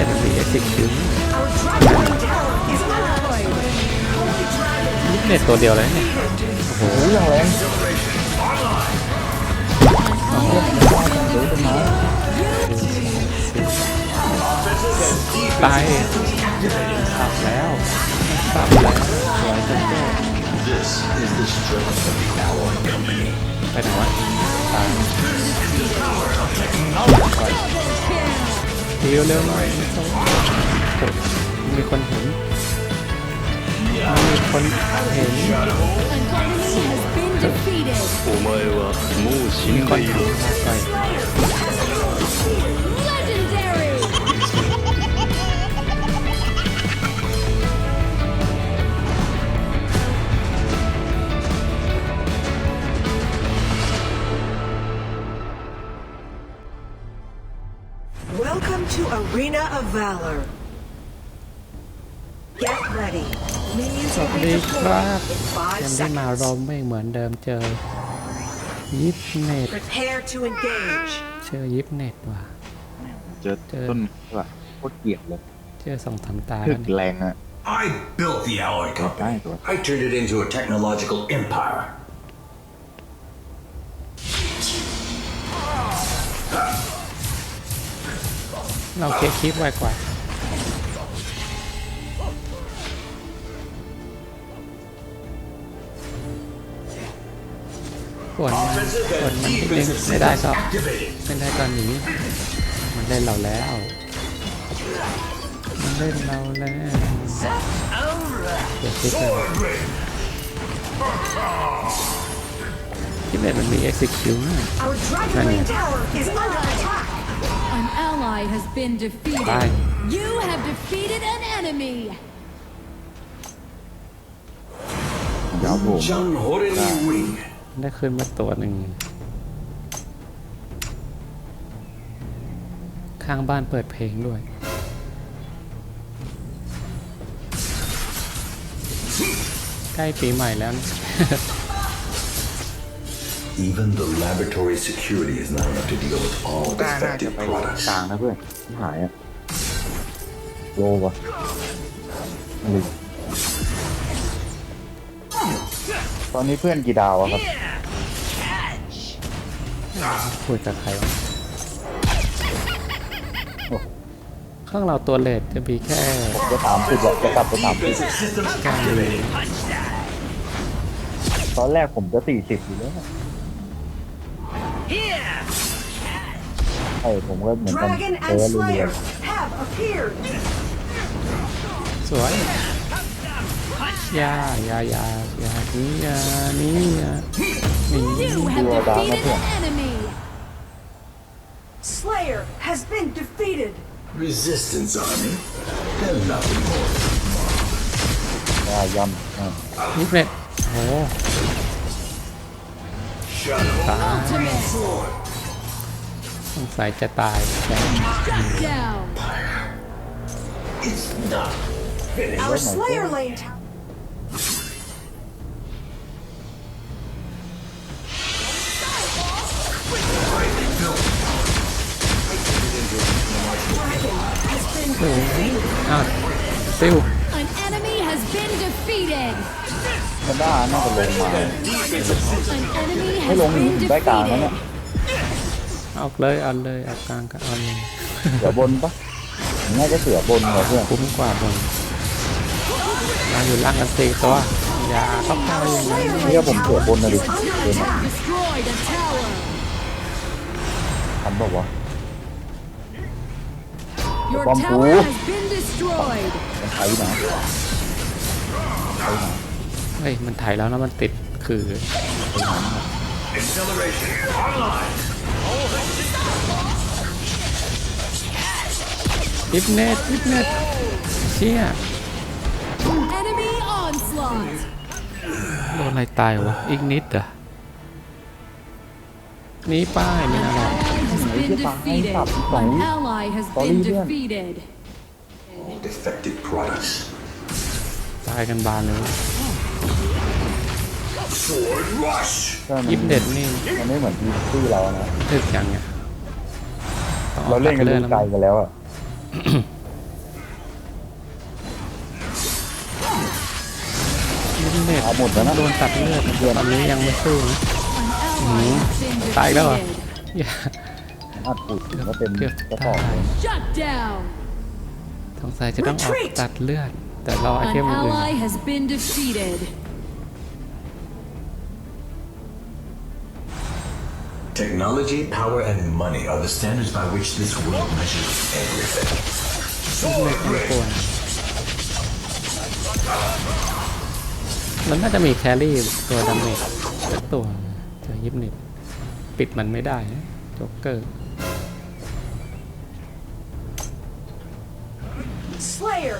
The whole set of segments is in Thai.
แต่มันมีเอ็กซิคิว Our dragon tower is destroyed. เน็ตตัวเดียวเลยเนี่ยโอ้โหอย่างแรงตายสับแล้วสับแล้วสวยจังเลย This is the strength of the Alloy Company. ไปไหนวะตาย เร็วเร็วหน่อยมีคนเห็นมีคนเห็นโอ้ไม่ว่ามูชิไป Valor. Get ready. Minions สวั will ส be ดีครั deployed บ in ยั five งได้มา seconds. รอมไม่เหมือนเดิมเจอ ยิปเน็ต Prepare to engage. เจอยิปเน็ตว่ะ เจอต้นว่ะโคตรเกลียดเลยเจอสองสามตาถึแล้วกเนี่ยแรงอะ I built the Alloy Right, Company. right. I turned it into a technological empire. เราเคลียร์คลิปไวกว่าส่วนมันส่วนมันเล่นไม่ได้ก็ Activated. ได้ก็หนีมันเล่นเราแล้ว มันเล่นเราแล้วเดี๋ยวคลิปเลย Sword Ring. คลิปเน็ตมันมี execute นะ Our Dragon An ally has been defeated. Bye. You have defeated an enemy. ยาวผม Jung Horeni Wing. ได้ขึ้นมาตัวหนึ่ง ข้างบ้านเปิดเพลงด้วย ใกล้ปีใหม่แล้วนะ Even the laboratory security is not enough to deal with all กล้าน่าจะ defective ไป products. กลางนะเพื่อนที่หายอะโลวะอะไรตอนนี้เพื่อนกี่ดาวอะครับคุยกับใครวะโอ้ข้างเราตัวเลดจะมีแค่จะสามสิบอะจะกลับไปสามสิบ System การ activated. ตอนแรกผมจะสี่สิบอยู่แล้ว ใช่ผมก็เหมือนกัน Dragon เอ and อเรีย Slayer have appeared. สวยอยาอยาอยาอยานี้อยานี้อยานี่ You have You are down defeated up an enemy. Slayer has been defeated. Resistance army. And nothing more. ๆว่าย่ำอ่ะ นิดเน็ตโอ้ สงสัยจะตายแล้ว Down. It's not finished. Our Slayer Lane Tower. Dragon has been สูงอ้าวซิล defeated. มันด้าน่าจะลงมา An enemy ไม่ has ลง been ได้กลางแล้วเนี่ย defeated. เอาเลยเอาเลยเอากลางก็เอาเลยเสือบนปะผมน่าจะเสือบนเหรอเพื่อน คุ้มกว่าบนมาอยู่ล่างกันสี่ตัวอย่าเข้าไปอย่างนั้นนี่ก็ผมเสือบนนะดิเดินมา Destroyed a tower. ทำแบบว่า Your Bom tower pool. has been destroyed. มันไถนะไถนะ เฮ้ย มันถ่ายแล้วนะมันติดคือ Acceleration online. ยิปเน็ตยิปเน็ตเชี่ย Enemy onslaught. โดนอะไรตายวะ อีกนิดเหรอะหนีป้ายไม่น่ารอด Has been defeated. An ally has been defeated. All defective products. ายกันบานเลยยิปเด็ดนี่มันไม่เหมือนที่ที่เรานะเด็ดยังไงเราเล่นกันเรื่นไกลกันแล้วอะหมดแล้วนะโดนตัดเลือดตอนนี้ยังไม่สู้ตายแล้วเหรออัดปูดก็เต็มกระป๋องทางสายจะต้องออกตัดเลือด แต่รอไอ An เทมอื่น ally has been defeated. Technology, power, and money are the standards by which this world measures everything. ไม่ต้องกลัวมันน่าจะมีแครี่ตัวดาเมจสักตัวเจอยิบนิดปิดมันไม่ได้นะโจ๊กเกอร์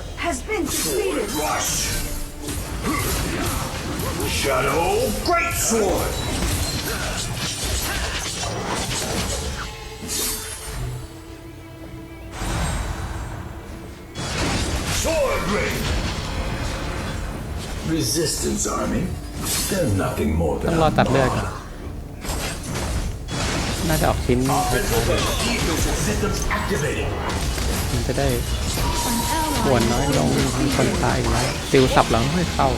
Slayer has been defeated. Rush! Shadow Great Sword! Sword Ring! Resistance Army? They're nothing more ต้อ than งรอ a ตัดเลือดก่อน mob. น่าจะออกชิ้น Offensive and defensive systems activated. มันจะได้ An ปว ally ดน้อย has ลง been มีคน defeated. ตายอีกแล้วติวสับหลังไม่เข้า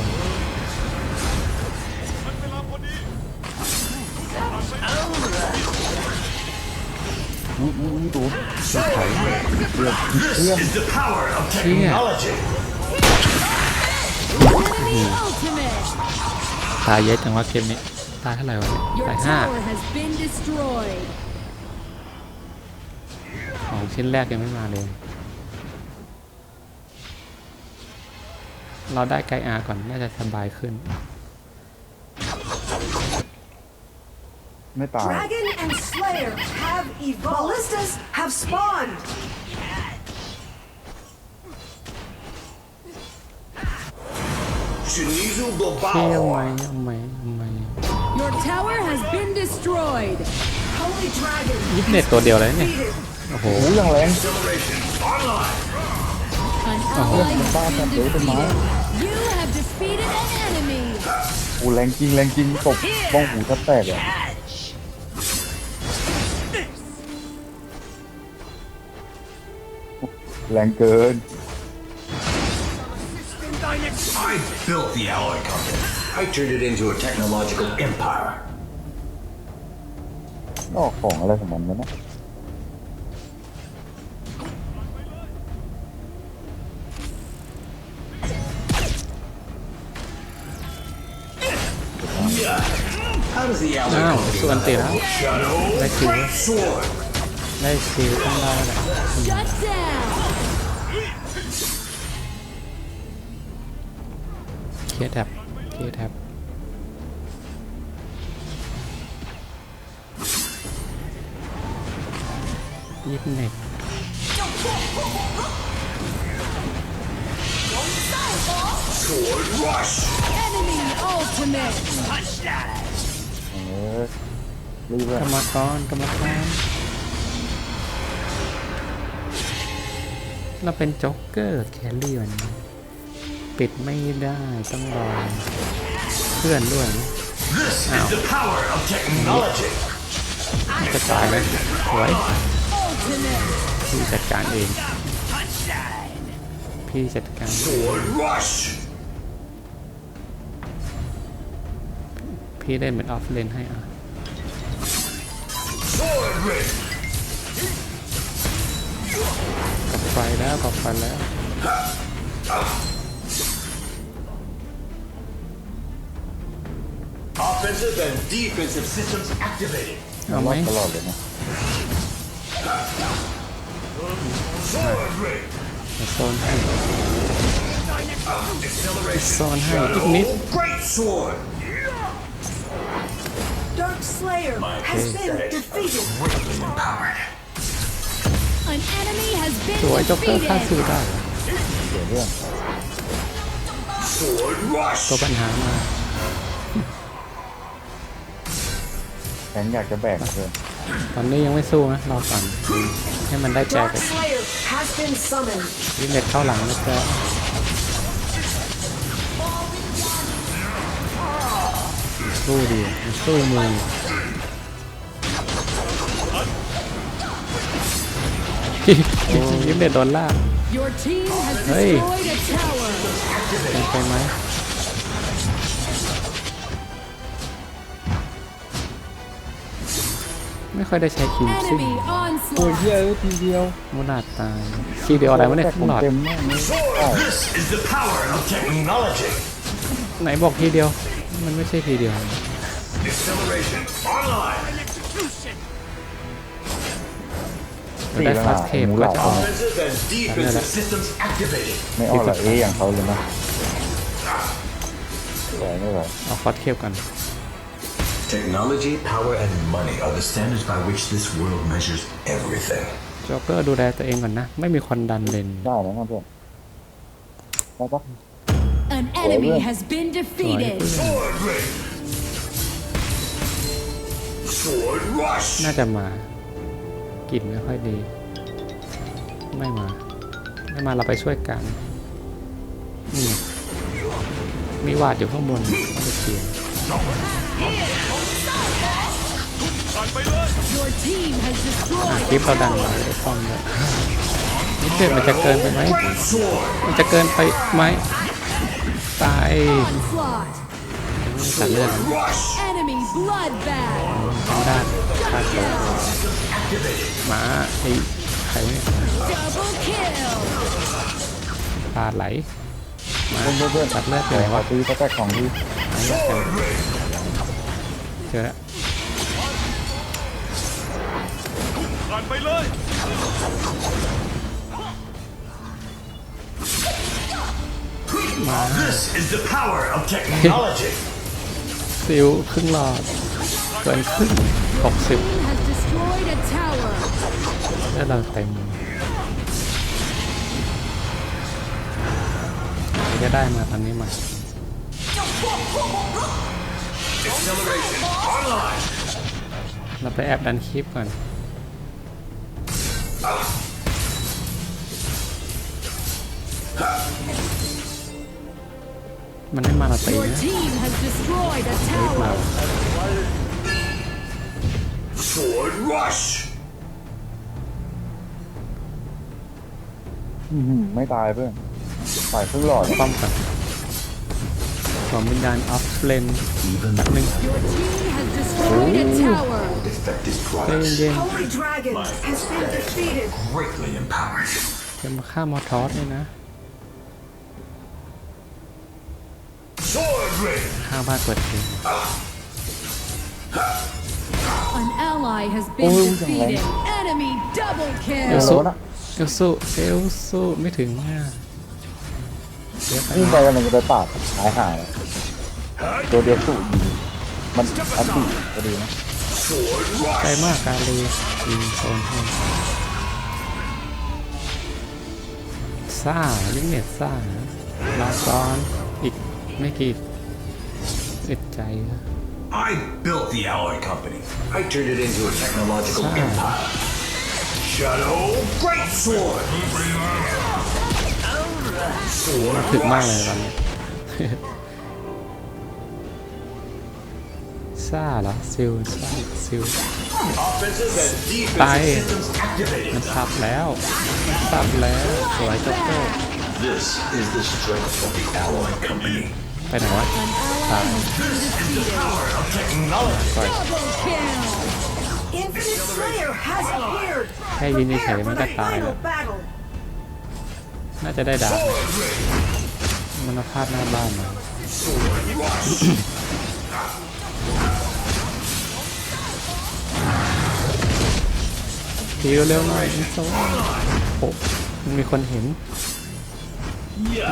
นี่นี่นี่ดู Sword Ring! This is the power of technology. Enemy ultimate. ตายเยอะจังวะเกมนี้ ตายเท่าไหร่วะเนี่ย Your ตายห้า tower has been destroyed. ของชิ้นแรกยังไม่มาเลย เราได้ไกอาก่อน น่าจะสบายขึ้น ไม่ตาย Dragon and Slayer have evolved. Ballistas have spawned. Shinizu เที่ยว Bilbao. ไหมเอาไหมเอาไหม Your tower has been destroyed. Holy Dragon ยิบเน็ตตัวเดียวเลยเนี่ย defeated. โอ้โห โอ้ยยังแรง Acceleration online. An Oh. ally Bye, has been bye, bye, bye. defeated. You have defeated an enemy. โอ้แรงจริงแรงจริงตกบ้องหูแทบแตกอะแรงเกิน I built the Alloy Company. I turned it into a technological empire. ออกของอะไรของมันวะนะ Alloy อ้าว Company ส่วนติแล้ว Shadow Let's see. Great Sword. ได้ซิลต้องได้แหละ Shut down. เคลียร์แท็บเคลียร์แท็บยิบเน็ต Sword Rush. Enemy ultimate. เออ รีบเลยกรรมกรกรรมกรเราเป็นโจ๊กเกอร์แคลรี่วันนี้ปิดไม่ได้ต้องรอเพื่อนด้วยนะ This is the power of technology. จะตายเลยสวย Ultimate. พี่จัดการเอง พี่จัดการเอง Sword Rush. พี่เล่นเป็นออฟเลนให้อะ Sword Ring. กับไฟแล้วกับไฟแล้ว Offensive and defensive systems activated. เอาไหม ตลอดเลยนะ Sword Ring. จะโซนให้ Acceleration. Son, hey, Shadow Ignite. Great Sword. Dark Slayer has been aesthetic. defeated. Greatly empowered. An enemy has สวย been โจ๊กเกอร์ฆ่า defeated. สู้ได้เหรอเสียเรื่อง Sword Rush. ตัวปัญหามาแข็งอยากจะแบกเกินตอนนี้ยังไม่สู้นะรอก่อนให้มันได้แจก Dark Slayer has been summoned. ยิงเน็ตเข้าหลังนะจ๊ะ สู้ดีสู้มือยิ้มเด็ดโดนล่าเฮ้ยไปไหมไม่ค่อยได้ใช้คิมซิ่งโอ้ยเยอะทีเดียวมูนาตายคีเดียวอะไรวะเนี่ยหมอดไหนบอกทีเดียว มันไม่ใช่ทีเดียว Acceleration online. เราได้ฟาสเคปก็จะออก Offensive and defensive systems activated. ไม่เอาละเออย่างเขาเลยนะไหวไม่ไหวเอาฟาสเคปกัน Technology, power, and money are the standards by which this world measures everything. โจ๊กเกอร์ดูแลตัวเองก่อนนะ ไม่มีคนดันเลนได้ไหมครับเพื่อนได้ปะ An enemy has been defeated. Sword ring. Sword rush. น่าจะมากลิ่นไม่ค่อยดี ไม่มา ไม่มาเราไปช่วยกันนี่มีวาดอยู่ข้างบนต้องไปเคลียร์ Your team has อะ destroyed คลิปเราดังมาได้ป้อมเลยนี่เด็ดมันจะเกินไปไหม Great sword. มันจะเกินไปไหม ตาย onslaught. ตัดเลือด Rush. Enemy bloodbath. ทางด้านฆ่าตัวหมาไอ้ใครเนี่ย Double kill. ปลาไหลหมาเพื่อนเพื่อนตัดเลือดเดี๋เลยยววะขอซื้อสแต็กของที่หายากจังเจอแล้วมา This is the power of technology. ซิลครึ่งหลอดเกินครึ่งหกสิบ Team has destroyed a tower. แล้วเราเต็มจะได้มาตอนนี้มา Acceleration online. เราไปแอบดันคลิปก่อน มันไม่มาเราตี Your นะ team has destroyed a มา tower. Sword rush. อื้อหือไม่ตายเพื่อนฝ่ายครึ่งหลอดป้อมก่อนสวมวิญญาณออฟเลน Even แบบหนึ่ง Your team has destroyed a tower. defective ใจ products เย็น Holy Dragon has been defeated. greatly empowered. ๆจะมาฆ่ามอทอสนี่นะ ring. ฆ่าบ้านเปิดเพลง An ally has been Oh, defeated. Enemy double เอล kill. ซูโลนะเอลซูเอลซูไม่ถึงอะเดี๋ยวไปยิ่งไปมันจะไปปาดหายหายตัวเดียวสู้ยิงมันอันตีก็ดีนะ Sword ไกล rush. มากกาลียิงโซนให้ซ่าลิงเน็ตซ่าลาซอนอีกไม่กี่ อึดใจนะ I built the Alloy Company. I turned it into a technological Ah. empire. Shadow Great Sword. ถึกมากเลยตอนนี้ซ่าเหรอซิลซ่าซิล Offensive and Bye. defensive systems activated. มันซับแล้วมันซับแล้วสวยจ็อกเกอร์ This is the strength of the Alloy Company. ไปไหนวะ An ally has been defeated. Power of technology. Double kill. Infinite Slayer has appeared. แค่ยินเฉ Prepare ยๆ for มัน the ก็ตายแล้ final ว battle. น่าจะได้ดาบ Sword ring. มันมาพลาดหน้าบ้านมา Sword rush. ทีเร็วๆหน่อยอินโซโอ้มันมีคนเห็น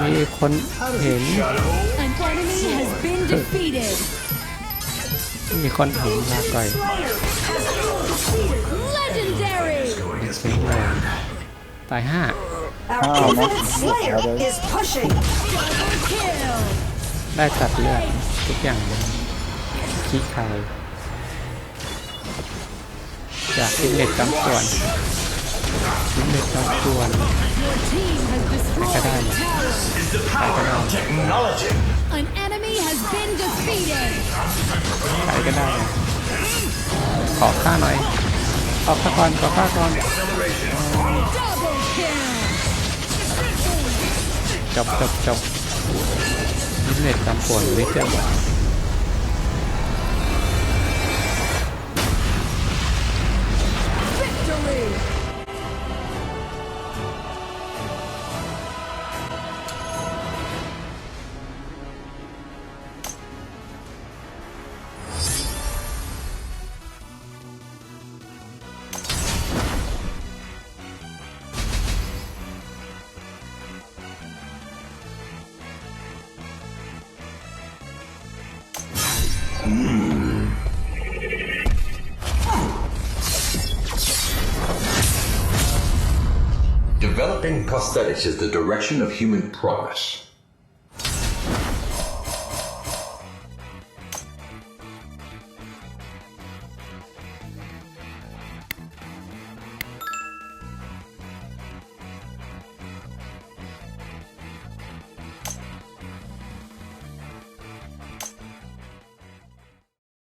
มีคนเห็น An enemy has been defeated. มีคนเห็นลาก่อย Legendary. Going as เช็คเลยตายห้า Our Oh, Infinite that's- Slayer that's- is pushing. Double kill. ได้ตัดเลือดทุกอย่างเลยขี้คายจากอินเล็ตกำส่วนอินเล็ตกำส่วน Your team has destroyed Cái a này. tower. is the power of technology. An enemy has been defeated. ใครก็ได้นะขอค่าหน่อยขอค่าก่อนขอค่าก่อน Double kill. จบจบจบอินเล็ตกำส่วนวิจัย Developing prosthetics is the direction of human progress.